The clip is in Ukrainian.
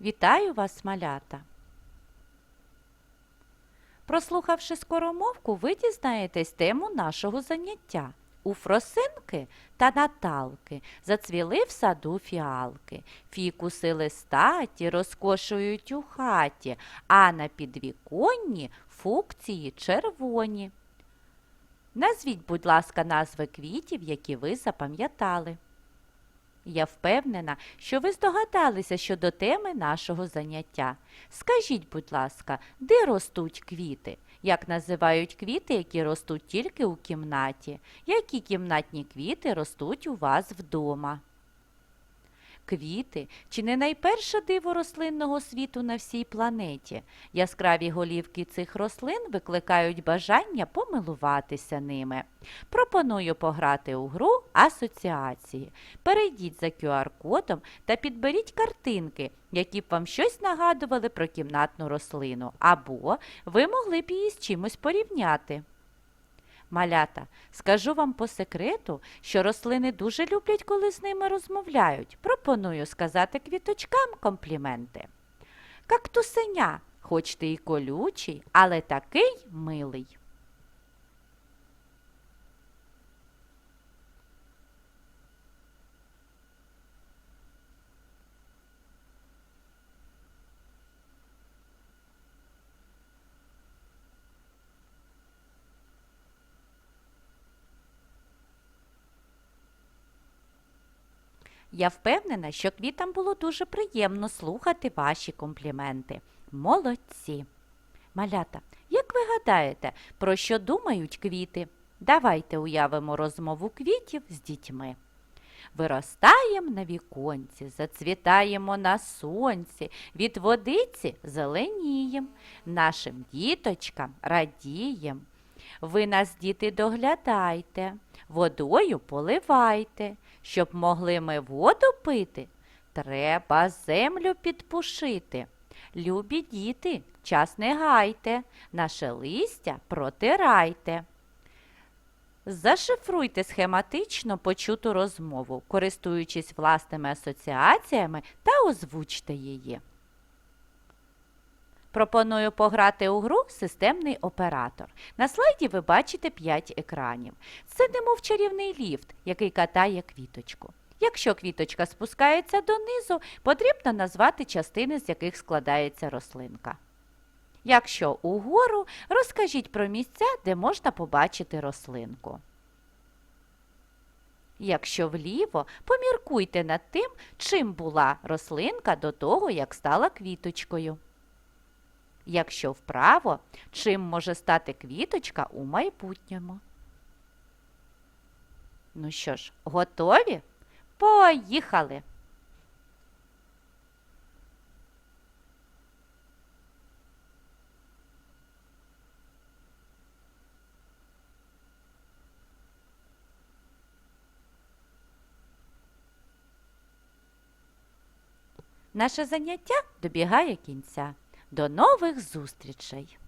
Вітаю вас, малята! Прослухавши скоромовку, ви дізнаєтесь тему нашого заняття. У Фросинки та Наталки зацвіли в саду фіалки. Фікуси листаті розкошують у хаті, а на підвіконні фукції червоні. Назвіть, будь ласка, назви квітів, які ви запам'ятали. Я впевнена, що ви здогадалися щодо теми нашого заняття. Скажіть, будь ласка, де ростуть квіти? Як називають квіти, які ростуть тільки у кімнаті? Які кімнатні квіти ростуть у вас вдома? Квіти чи не найперше диво рослинного світу на всій планеті? Яскраві голівки цих рослин викликають бажання помилуватися ними. Пропоную пограти у гру асоціації. Перейдіть за QR-кодом та підберіть картинки, які б вам щось нагадували про кімнатну рослину, або ви могли б її з чимось порівняти. Малята, скажу вам по секрету, що рослини дуже люблять, коли з ними розмовляють. Пропоную сказати квіточкам компліменти. Кактусеня, хоч ти і колючий, але такий милий. Я впевнена, що квітам було дуже приємно слухати ваші компліменти. Молодці! Малята, як ви гадаєте, про що думають квіти? Давайте уявимо розмову квітів з дітьми. Виростаєм на віконці, зацвітаємо на сонці, від водиці зеленієм, нашим діточкам радієм. Ви нас, діти, доглядайте, водою поливайте, щоб могли ми воду пити, треба землю підпушити. Любі діти, час не гайте, наше листя протирайте. Зашифруйте схематично почуту розмову, користуючись власними асоціаціями та озвучте її. Пропоную пограти у гру Системний оператор. На слайді ви бачите 5 екранів. Це немов чарівний ліфт, який катає квіточку. Якщо квіточка спускається донизу, потрібно назвати частини, з яких складається рослинка. Якщо угору, розкажіть про місця, де можна побачити рослинку. Якщо вліво, поміркуйте над тим, чим була рослинка до того, як стала квіточкою. Якщо вправо, чим може стати квіточка у майбутньому? Ну що ж, готові? Поїхали! Наше заняття добігає кінця. До нових зустрічей!